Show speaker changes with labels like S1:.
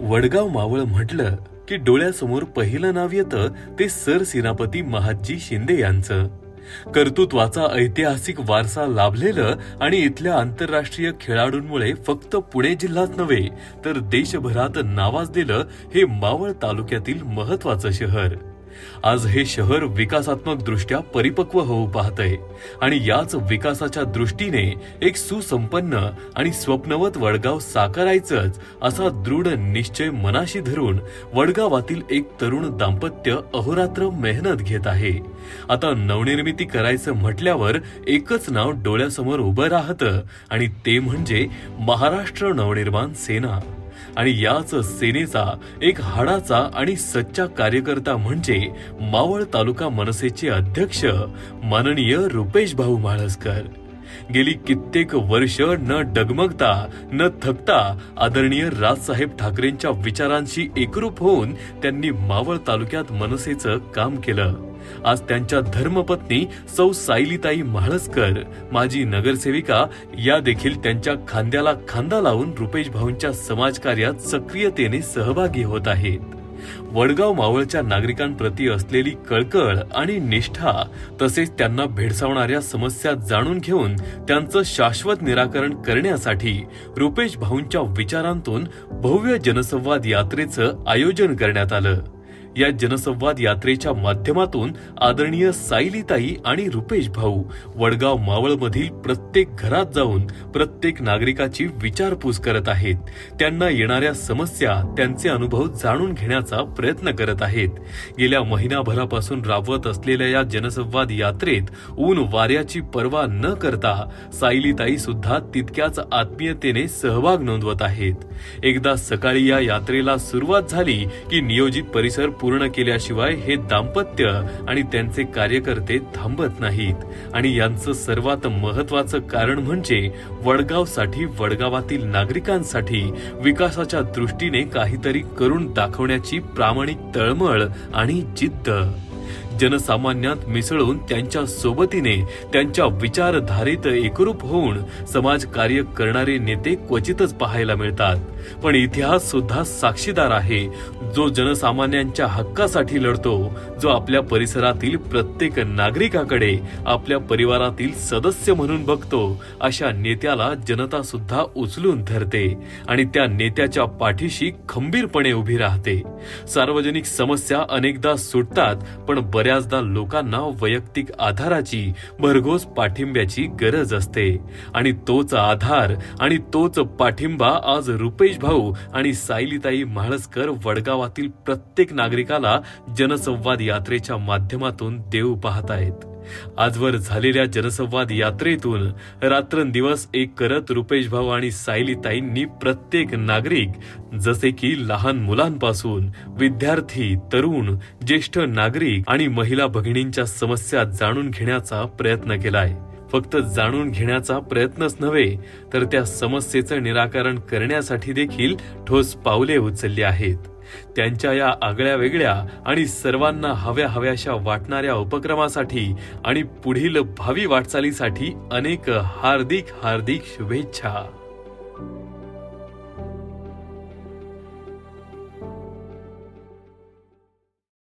S1: वडगाव मावळ म्हटलं की डोळ्यासमोर पहिलं नाव येतं ते सर सेनापती महादजी शिंदे यांचं. कर्तृत्वाचा ऐतिहासिक वारसा लाभलेलं आणि इथल्या आंतरराष्ट्रीय खेळाडूंमुळे फक्त पुणे जिल्ह्यात नव्हे तर देशभरात नावाजलेलं हे मावळ तालुक्यातील महत्वाचं शहर. आज हे शहर विकासात्मक दृष्ट्या परिपक्व होऊ पाहतय. आणि याच विकासाच्या दृष्टीने एक सुसंपन्न आणि स्वप्नवत वडगाव साकारायचंच असा दृढ निश्चय मनाशी धरून वडगावातील एक तरुण दाम्पत्य अहोरात्र मेहनत घेत आहे. आता नवनिर्मिती करायचं म्हटल्यावर एकच नाव डोळ्यासमोर उभं राहतं आणि ते म्हणजे महाराष्ट्र नवनिर्माण सेना. आणि याच सेनेचा एक हाडाचा आणि सच्चा कार्यकर्ता म्हणजे मावळ तालुका मनसेचे अध्यक्ष माननीय रुपेश भाऊ माळसकर. गेली कित्येक वर्ष न डगमगता न थकता आदरणीय राजसाहेब ठाकरेंच्या विचारांशी एकरूप होऊन त्यांनी मावळ तालुक्यात मनसेचं काम केलं. आज त्यांच्या धर्मपत्नी सौ सायलीताई म्हाळसकर माजी नगरसेविका या देखील त्यांच्या खांद्याला खांदा लावून रुपेश भाऊंच्या समाजकार्यात सक्रियतेने सहभागी होत आहेत. वडगाव मावळच्या नागरिकांप्रती असलेली कळकळ आणि निष्ठा तसेच त्यांना भेडसावणाऱ्या समस्या जाणून घेऊन त्यांचं शाश्वत निराकरण करण्यासाठी रुपेश भाऊंच्या विचारांतून भव्य जनसंवाद यात्रेचं आयोजन करण्यात आलं. या जनसंवाद यात्रेच्या माध्यमातून आदरणीय सायलीताई आणि रुपेश भाऊ वडगाव मावळमधील प्रत्येक घरात जाऊन प्रत्येक नागरिकाची विचारपूस करत आहेत. त्यांना येणाऱ्या समस्या त्यांचे अनुभव जाणून घेण्याचा प्रयत्न करत आहेत. गेल्या महिनाभरापासून राबवत असलेल्या या जनसंवाद यात्रेत ऊन वाऱ्याची पर्वा न करता सायलीताई सुद्धा तितक्याच आत्मीयतेने सहभाग नोंदवत आहेत. एकदा सकाळी या यात्रेला सुरुवात झाली की नियोजित परिसर पूर्ण केल्याशिवाय हे दाम्पत्य आणि त्यांचे कार्यकर्ते थांबत नाहीत. आणि यांचं सर्वात महत्वाचं कारण म्हणजे वडगावसाठी वडगावातील नागरिकांसाठी विकासाच्या दृष्टीने काहीतरी करून दाखवण्याची प्रामाणिक तळमळ आणि जिद्द. जनसामान्यात मिसळून त्यांच्या सोबतीने त्यांच्या विचारधारेत एकरूप होऊन समाज कार्य करणारे नेते क्वचितच पाहायला मिळतात. पण इतिहास सुद्धा साक्षीदार आहे. जो जनसामान्यांच्या हक्कासाठी लढतो जो आपल्या परिसरातील प्रत्येक नागरिकाकडे आपल्या परिवारातील सदस्य म्हणून बघतो अशा नेत्याला जनता सुद्धा उचलून धरते आणि त्या नेत्याच्या पाठीशी खंबीरपणे उभी राहते. सार्वजनिक समस्या अनेकदा सुटतात पण बऱ्याचदा लोकांना वैयक्तिक आधाराची भरघोस पाठिंब्याची गरज असते. आणि तोच आधार आणि तोच पाठिंबा आज रुपेश भाऊ आणि सायलीताई म्हाळसकर वडगावातील प्रत्येक नागरिकाला जनसंवाद यात्रेच्या माध्यमातून देऊ आहेत आजवर झालेल्या जनसंवाद यात्रेतून रात्रंदिवस एक करत रुपेश भाऊ आणि सायलीताईंनी प्रत्येक नागरिक जसे की लहान मुलांपासून विद्यार्थी तरुण ज्येष्ठ नागरिक आणि महिला भगिनींच्या समस्या जाणून घेण्याचा प्रयत्न केलाय. फक्त जाणून घेण्याचा प्रयत्नच नव्हे तर त्या समस्येचं निराकरण करण्यासाठी देखील ठोस पावले उचलली आहेत. त्यांच्या या आगळ्या वेगळ्या आणि सर्वांना हव्या हव्याशा वाटणाऱ्या उपक्रमासाठी आणि पुढील भावी वाटचालीसाठी अनेक हार्दिक हार्दिक शुभेच्छा.